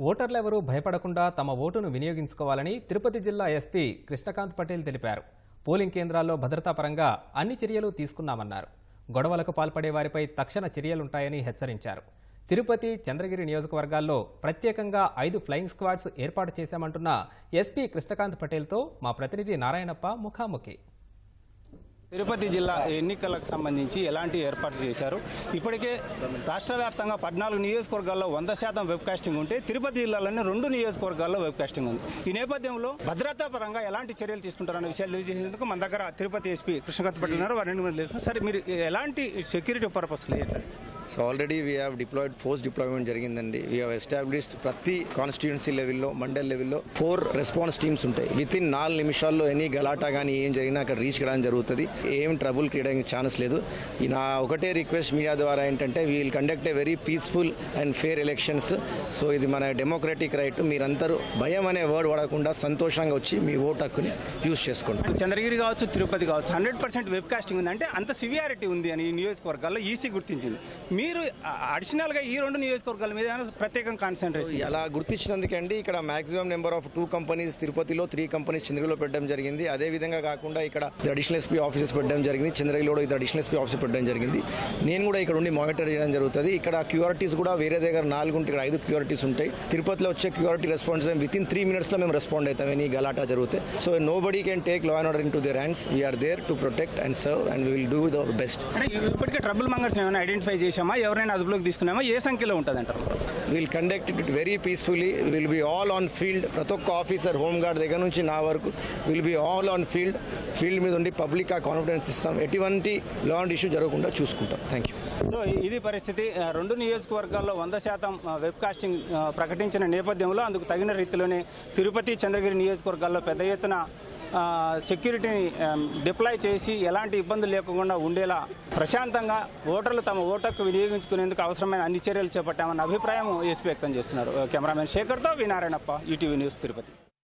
ఓటర్లెవరూ భయపడకుండా తమ ఓటును వినియోగించుకోవాలని తిరుపతి జిల్లా ఎస్పీ కృష్ణకాంత్ పటేల్ తెలిపారు. పోలింగ్ కేంద్రాల్లో భద్రతాపరంగా అన్ని చర్యలు తీసుకున్నామన్నారు. గొడవలకు పాల్పడే వారిపై తక్షణ చర్యలుంటాయని హెచ్చరించారు. తిరుపతి చంద్రగిరి నియోజకవర్గాల్లో ప్రత్యేకంగా ఐదు ఫ్లయింగ్ స్క్వాడ్స్ ఏర్పాటు చేశామంటున్న ఎస్పీ కృష్ణకాంత్ పటేల్తో మా ప్రతినిధి నారాయణప్ప ముఖాముఖి. తిరుపతి జిల్లా ఎన్నికలకు సంబంధించి ఎలాంటి ఏర్పాటు చేశారు? ఇప్పటికే రాష్ట్ర వ్యాప్తంగా పద్నాలుగు నియోజకవర్గాల్లో వంద శాతం వెబ్ కాస్టింగ్ ఉంటే తిరుపతి జిల్లాలోనే రెండు నియోజకవర్గాల్లో వెబ్ కాస్టింగ్ ఉంది. ఈ నేపథ్యంలో భద్రతా పరంగా ఎలాంటి చర్యలు తీసుకుంటారన్న విషయాలు తెలియజేసేందుకు మన దగ్గర తిరుపతి ఎస్పీ కృష్ణకాంత్ పటేల్ ఉన్నారు. వారిని మంది తెలుసు సరే మీరు ఎలాంటి security purpose so already we have deployed force deployment జరిగిందండి. వీ హ్యావ్ ఎస్టాబ్లిష్డ్ ప్రతి కాన్స్టిట్యున్సీ లెవెల్లో మండల్ లెవెల్లో ఫోర్ రెస్పాన్స్ టీమ్స్ ఉంటాయి. విత్ ఇన్ నాలుగు నిమిషాల్లో ఎనీ గలాటా కానీ ఏం జరిగినా అక్కడ రీచ్ కావడానికి జరుగుతుంది. ఏం ట్రబుల్ క్రియేట్ ఛాన్స్ లేదు. నా ఒకటే రిక్వెస్ట్ మీడియా ద్వారా ఏంటంటే we'll conduct a very peaceful and fair elections so ఇది మన డెమోక్రటిక్ రైట్ మీరందరూ భయం అనే వర్డ్ వాడకుండా సంతోషంగా వచ్చి మీ ఓటు హక్కుని యూజ్ చేసుకోండి. చంద్రగిరి కావచ్చు తిరుపతి కావచ్చు హండ్రెడ్ పర్సెంట్ వెబ్ కాస్టింగ్ ఉంది అంటే అంత సివియారిటీ ఉంది అని ఈ నియోజకవర్గాల్లో ఈసీ గుర్తించింది. మీరు అడిషనల్గా ఈ రెండు నియోజకవర్గాల మీద ఏమైనా ప్రత్యేకంగా కాన్సన్ట్రేషన్ అలా గుర్తించినందుకండి ఇక్కడ maximum number of two companies తిరుపతిలో త్రీ కంపెనీస్ చంద్రగిరిలో పెట్టడం జరిగింది. అదే విధంగా కాకుండా ఇక్కడ అడిషనల్ ఎస్పీ ఆఫీసెస్ పెట్టడం జరిగింది. చంద్రగిరిలో కూడా ఇది అడిషనల్ ఎస్పీ ఆఫీస్ పెట్టడం జరిగింది. నేను కూడా ఇక్కడ ఉండి మానిటర్ చేయడం జరుగుతుంది. ఇక్కడ క్యూఆర్టీస్ కూడా వేరే దగ్గర నాలుగు ఉంటాయి ఇక్కడ ఐదు క్యూఆర్టీస్ ఉంటాయి. తిరుపతిలో వచ్చే QRT response within three మినిట్స్లో మేము రెస్పాండ్ అవుతాం. ఎనీ గలాటా జరిగితే so nobody can take law and order into their hands we are there to protect and serve and will do the best ఇప్పటికే ట్రబుల్ మంగర్స్ ఏమైనా identify చేశామా? ఎవరైనా అదుపులోకి తీసుకున్నామా? ఏ సంఖ్యలో ఉంటుంది అంటారు will conduct it very peacefully will be all on field ప్రతి ఒక్క ఆఫీసర్ హోమ్ గార్డ్ దగ్గర నుంచి నా వరకు will be all on field field మీద ఉండి పబ్లిక్ ఆ కాన్ఫిడెన్స్ ఇస్తాం. ఎటువంటి లా అండ్ ఇష్యూ జరగకుండా చూసుకుంటాం. థ్యాంక్ యూ సో ఇది పరిస్థితి. రెండు నియోజకవర్గాల్లో వంద శాతం వెబ్ కాస్టింగ్ ప్రకటించిన నేపథ్యంలో అందుకు తగిన రీతిలోనే తిరుపతి చంద్రగిరి నియోజకవర్గాల్లో పెద్ద ఎత్తున సెక్యూరిటీని డిప్లాయ్ చేసి ఎలాంటి ఇబ్బందులు లేకుండా ఉండేలా ప్రశాంతంగా ఓటర్లు తమ ఓటర్కు వినియోగించుకునేందుకు అవసరమైన అన్ని చర్యలు చేపట్టామన్న అభిప్రాయం ఎస్పీ వ్యక్తం చేస్తున్నారు. కెమెరామెన్ శేఖర్తో వినారాయణప్ప ఈటీవీ న్యూస్ తిరుపతి.